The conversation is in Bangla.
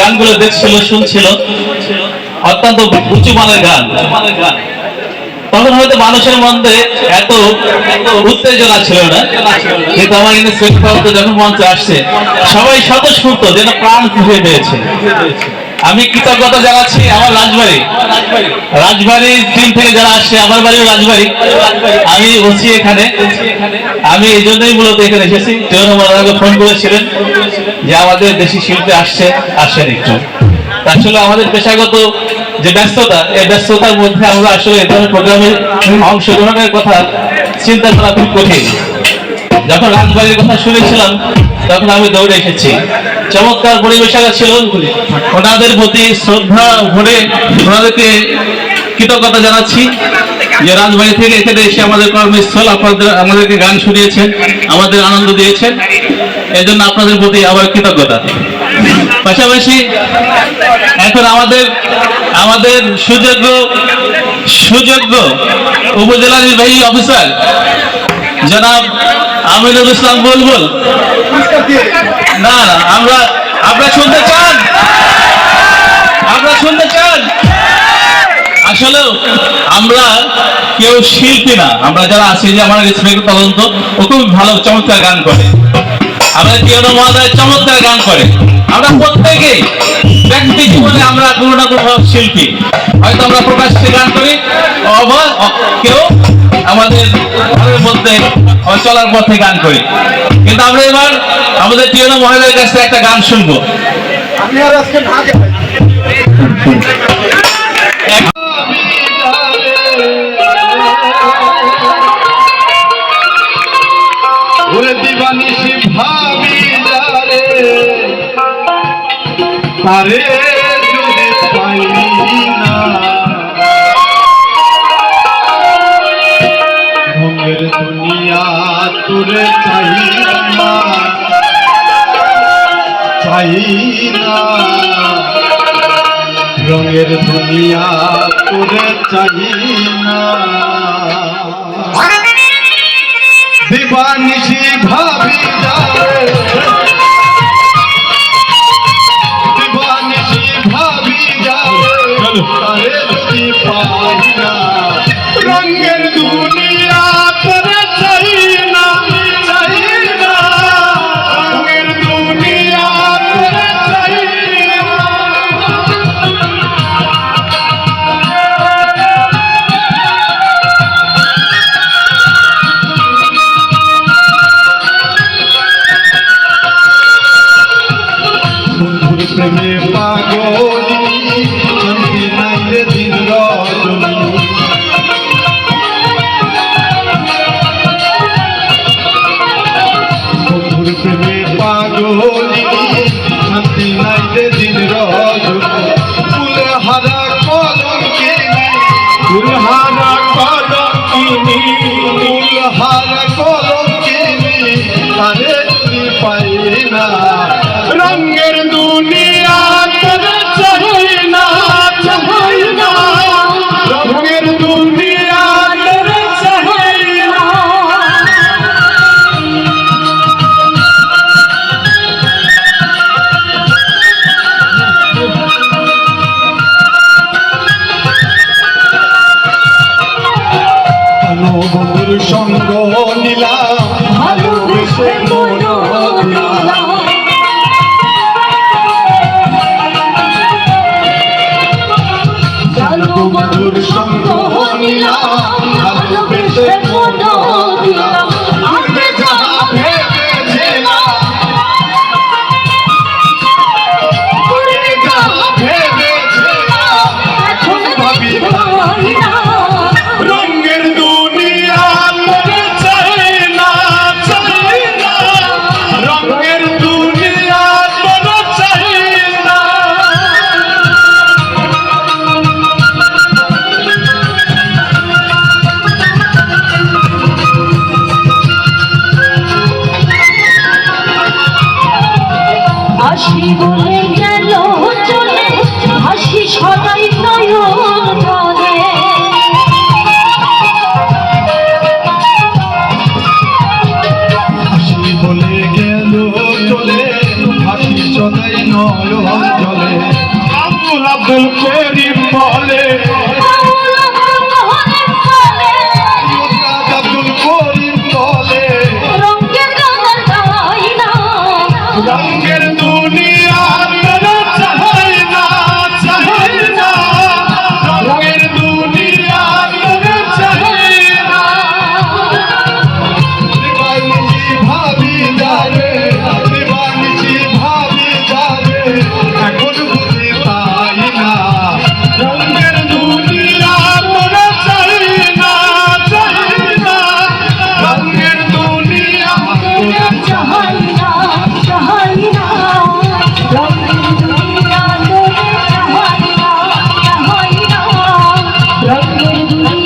গানগুলো দেখছিল, শুনছিল, অত্যন্ত উঁচু মানের গান। তখন হয়তো মানুষের মধ্যে এত উত্তেজনা ছিল না, কিন্তু আমার কিন্তু যখন মঞ্চে আসছে, সবাই স্বতঃস্ফূর্ত যেন প্রাণ খুঁজে পেয়েছে আমি কৃতজ্ঞতা জানাচ্ছি আমার রাজবাড়ি। রাজবাড়ির টিম থেকে যারা আসছে, আমার বাড়িও রাজবাড়ি। আমি বলছি এখানে। আমি এই জন্যই মূলত এখানে এসেছি। মহারাজকে ফোন করেছিলেন যে আমাদের দেশি শিল্পে আসছে আসেন একটু। আসলে আমাদের পেশাগত যে ব্যস্ততা, এই ব্যস্ততার মধ্যে আমরা আসলে এ ধরনের প্রোগ্রামে অংশগ্রহণের কথা চিন্তা করা খুব কঠিন। যখন রাজবাড়ির কথা শুনেছিলাম, তখন আমি দৌড়ে এসেছি। চমৎকার পরিবেশনা ছিল ওনাদের প্রতি শ্রদ্ধা ভরে ওনাদেরকে কৃতজ্ঞতা জানাচ্ছি যে রাজবাড়ি থেকে এখানে এসে আমাদের কর্মস্থল আপনাদের, আমাদেরকে গান শুনিয়েছেন, আমাদের আনন্দ দিয়েছেন। এই জন্য আপনাদের প্রতি আবার কৃতজ্ঞতা। পাশাপাশি এখন আমাদের আমাদের সুযোগ্য সুযোগ্য উপজেলা নির্বাহী অফিসার জনাব আমিনুল ইসলাম বুলবুল। না আমরা, আপনারা শুনতে চান? আপনারা শুনতে চান? আসলে আমরা কেউ শিল্পী না। আমরা যারা আছি, যে আমার রেসপেক্ট তদন্ত, ও খুব ভালো চমৎকার গান করে। আমাদের পিয়ানো মহাদয় চমৎকার গান করে। আমরা প্রত্যেকেই ব্যক্তি জীবনে আমরা কোনো না কোনো শিল্পী। হয়তো আমরা প্রকাশ্যে গান করি অবা কেউ আমাদের মধ্যে চলার পথে গান করি। কিন্তু আমরা এবার আমাদের পিয়ানো মহাদয়ের কাছে একটা গান শুনব। তারে যদি পাই না। তোরে চাই না চাই না রঙের দুনিয়া তুলে চাই না দিবানিশি ভাবি যারে Thank you. do querido. Thank you.